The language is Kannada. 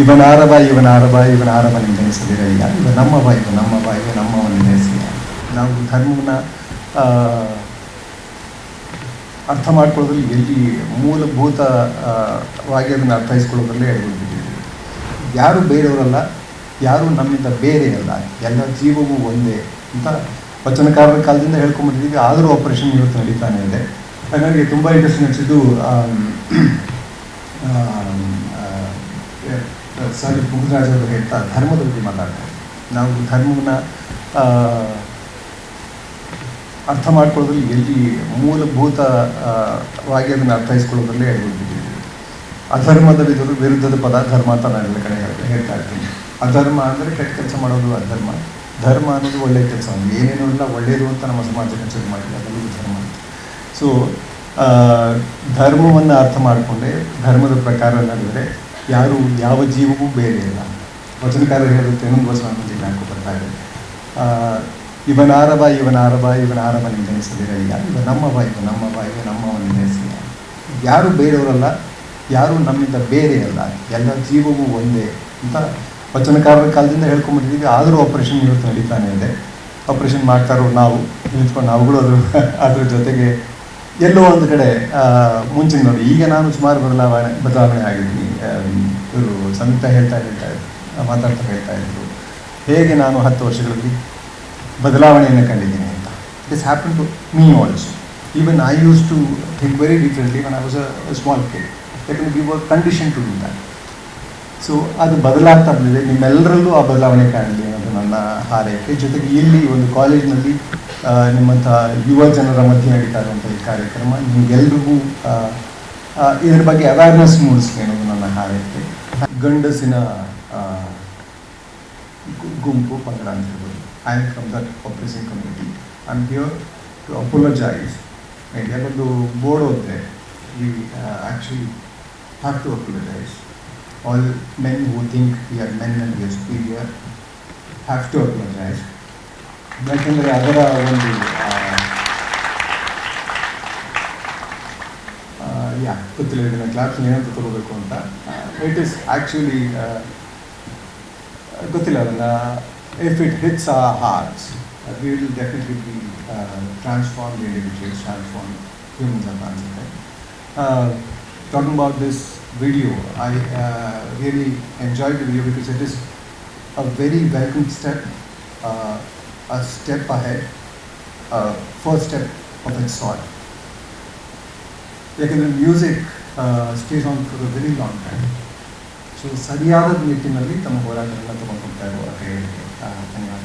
ಇವನಾರವ ಇವನಾರವ ಇವನಾರವನೆಂದೆನಿಸದಿರಯ್ಯ ಇವ ನಮ್ಮವ ಇವ ನಮ್ಮವ ಇವ ನಮ್ಮವನೆಂದೆನಿಸಿಲ್ಲ ನಾವು ಧರ್ಮವನ್ನ ಅರ್ಥ ಮಾಡ್ಕೊಳ್ಳೋದ್ರಲ್ಲಿ ಎಲ್ಲಿ ಮೂಲಭೂತವಾಗಿ ಅದನ್ನು ಅರ್ಥೈಸ್ಕೊಳ್ಳೋದ್ರಲ್ಲಿ ಎಡಬಿಟ್ಟಿದ್ದೀವಿ ಯಾರು ಬೇರೆಯವರಲ್ಲ, ಯಾರು ನಮ್ಮಿಂದ ಬೇರೆ ಅಲ್ಲ ಎಲ್ಲ ಜೀವವೂ ಒಂದೇ ಅಂತ ವಚನಕಾರರ ಕಾಲದಿಂದ ಹೇಳ್ಕೊಂಡ್ಬಿಟ್ಟಿದ್ದೀವಿ. ಆದರೂ ಆಪರೇಷನ್ ಇವತ್ತು ನಡೀತಾನೆ ಇದೆ. ನನಗೆ ತುಂಬ ಇಂಟ್ರೆಸ್ಟ್ ಅನಿಸಿದ್ದು ಸರ್ ಭೂಮಿರಾಜ್ ಅವರು ಹೇಳ್ತಾ, ಧರ್ಮದ ಬಗ್ಗೆ ಮಾತಾಡ್ತಾರೆ. ನಾವು ಧರ್ಮವನ್ನ ಅರ್ಥ ಮಾಡ್ಕೊಳ್ಳೋದ್ರಲ್ಲಿ ಎಲ್ಲಿ ಮೂಲಭೂತವಾಗಿ ಅದನ್ನು ಅರ್ಥೈಸ್ಕೊಳ್ಳೋದ್ರಲ್ಲೇ ಆ ಅಧರ್ಮದ ವಿರುದ್ಧ, ವಿರುದ್ಧದ ಪದ ಧರ್ಮ ಅಂತ ನಾನು ಎಲ್ಲ ಕಡೆ ಹೇಳ್ತಾ ಇರ್ತೀನಿ. ಅಧರ್ಮ ಅಂದರೆ ಕೆಟ್ಟ ಕೆಲಸ ಮಾಡೋದು ಅಧರ್ಮ. ಧರ್ಮ ಅನ್ನೋದು ಒಳ್ಳೆಯ ಕೆಲಸ. ಏನೇನು ಇಲ್ಲ ಒಳ್ಳೆಯದು ಅಂತ ನಮ್ಮ ಸಮಾಜಕ್ಕೆ ಕನ್ಸಿಡರ್ ಮಾಡಿಲ್ಲ ಅದರಲ್ಲಿ ಧರ್ಮ ಅಂತ. ಸೊ ಧರ್ಮವನ್ನು ಅರ್ಥ ಮಾಡಿಕೊಂಡೆ, ಧರ್ಮದ ಪ್ರಕಾರ ನಡೆದರೆ ಯಾರು ಯಾವ ಜೀವವೂ ಬೇರೆ ಇಲ್ಲ. ವಚನಕಾರ ಹೇಳುತ್ತೆ ಇನ್ನೊಂದು ಜಿಲ್ಲಾಕು ಇದೆ? ಆ, ಇವನಾರವ ಇವನಾರವ ಈಗ? ಇವ ನಮ್ಮವ ಇವ ನಮ್ಮವ ಇವ ನಮ್ಮವನೆಂದೆನಿಸಿಲ್ಲ ಯಾರು ಬೇರೆಯವರಲ್ಲ ಯಾರು ನಮ್ಮಿಂದ ಬೇರೆ ಅಲ್ಲ. ಎಲ್ಲ ಜೀವವೂ ಒಂದೇ ಅಂತ ವಚನಕಾರರ ಕಾಲದಿಂದ ಹೇಳ್ಕೊಂಡ್ಬಿಟ್ಟಿದ್ದೀವಿ ಆದರೂ ಆಪರೇಷನ್ ಇವತ್ತು ನಡೀತಾನೆ ಇದೆ. ಆಪರೇಷನ್ ಮಾಡ್ತಾರೋ ನಾವು ನಿಂತ್ಕೊಂಡು ನಾವುಗಳು ಅದ್ರ ಅದ್ರ ಜೊತೆಗೆ ಎಲ್ಲೋ ಒಂದು ಕಡೆ ಆ, ಮುಂಚಿನ ನೋಡಿ ಈಗ ನಾನು ಸುಮಾರು ಬದಲಾವಣೆ ಬದಲಾವಣೆ ಆಗಿದ್ದೀನಿ. ಇವರು ಸಂಯುಕ್ತ ಹೇಳ್ತಾ ಹೇಳ್ತಾ ಇದ್ರು ಮಾತಾಡ್ತಾ ಹೇಳ್ತಾ ಇದ್ರು. ಹೇಗೆ ನಾನು ಹತ್ತು ವರ್ಷಗಳಲ್ಲಿ ಬದಲಾವಣೆಯನ್ನು ಕಂಡಿದ್ದೀನಿ ಅಂತ. This happen to me also even I use to think very differently when I was a small care ಯಾಕಂದ್ರೆ we were condition to do that so ಅದು ಬದಲಾಗ್ತಾ ಬಂದಿದೆ. ನಿಮ್ಮೆಲ್ಲರಲ್ಲೂ ಆ ಬದಲಾವಣೆ ಕಾಣಲಿ. ನನ್ನ ಹಾರೈಕೆ. ಜೊತೆಗೆ ಇಲ್ಲಿ ಒಂದು ಕಾಲೇಜ್ನಲ್ಲಿ ನಿಮ್ಮಂತಹ ಯುವ ಜನರ ಮಧ್ಯೆ ನಡೀತಾ ಇರುವಂಥ ಈ ಕಾರ್ಯಕ್ರಮ, ನಿಮಗೆಲ್ರಿಗೂ ಇದ್ರ ಬಗ್ಗೆ ಅವೇರ್ನೆಸ್ ಮೂಡಿಸ್ಲಿ ಅನ್ನೋದು ನನ್ನ ಹಾರೈಕೆ. ಗಂಡಸಿನ ಗುಂಪು ಪಂಗಡ ಅಂತ ಹೇಳ್ಬೋದು. I from that operation community I am here to apologise ಯಾಕೊಂದು board ಓದಿದೆ. We actually have to apologise all men who think we are men and we are have to apologize. ಯಾಕೆಂದರೆ ಅದರ ಒಂದು ಯಾ ಗೊತ್ತಿಲ್ಲ ಇದನ್ನ ಕ್ಲಾಸ್ ಏನಂತ ತಗೋಬೇಕು ಅಂತ ಇಟ್ ಇಸ್ ಆ್ಯಕ್ಚುಲಿ ಗೊತ್ತಿಲ್ಲ ಅದನ್ನ if it hits a hearts we will definitely be transform individuals transform humans ಅಂತ ಅನ್ಸುತ್ತೆ talking about this video, I uh, really enjoyed the video because it is a very welcome step, uh, a step ahead, uh, first step of its sort. ಯಾಕಂದರೆ music stays on for a very long time so ಸರಿಯಾದ ನಿಟ್ಟಿನಲ್ಲಿ ತಮ್ಮ ಹೋರಾಟಗಳನ್ನ ತಗೊಂಡು ಹೋಗ್ತಾ ಇರುವ ಹೇಳಿಕೆ ಧನ್ಯವಾದ